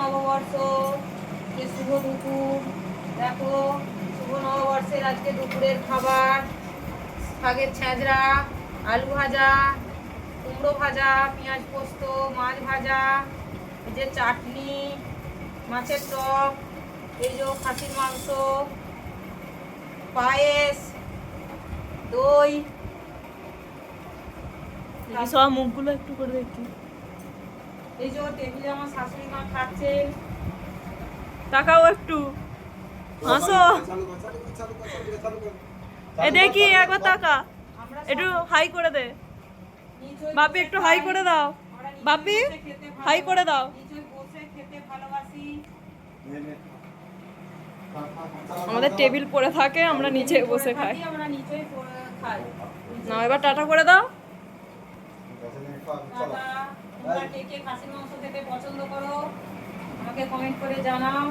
নববর্ষ, যে শুভ দুপুর। দেখো, শুভ নববর্ষের আজকে দুপুরের খাবার। শাকের ছেঁচড়া আলু ভাজা, কুমড়ো ভাজা, পেঁয়াজ পোস্ত, মাছ ভাজা যে চাটনি, মাছের টক এই যে খাসির মাংস, পায়েস, দই। সব মুখগুলো একটু করে দেখি। এই যে টেবিলে আমার শাশুড়ি মা খাচ্ছেন। তাকাও একটু। হাসো। এ দেখি একবার তাকা। একটু হাই করে দে। বাপি একটু হাই করে দাও। বাপি হাই করে দাও। আমাদের টেবিল পড়ে থাকে আমরা নিচে বসে খাই। থাকি, আমরা নিচই পড়ে খাই। না এবার টাটা করে দাও। কে খাসির মাংস খেতে পছন্দ করো আমাকে কমেন্ট করে জানাও।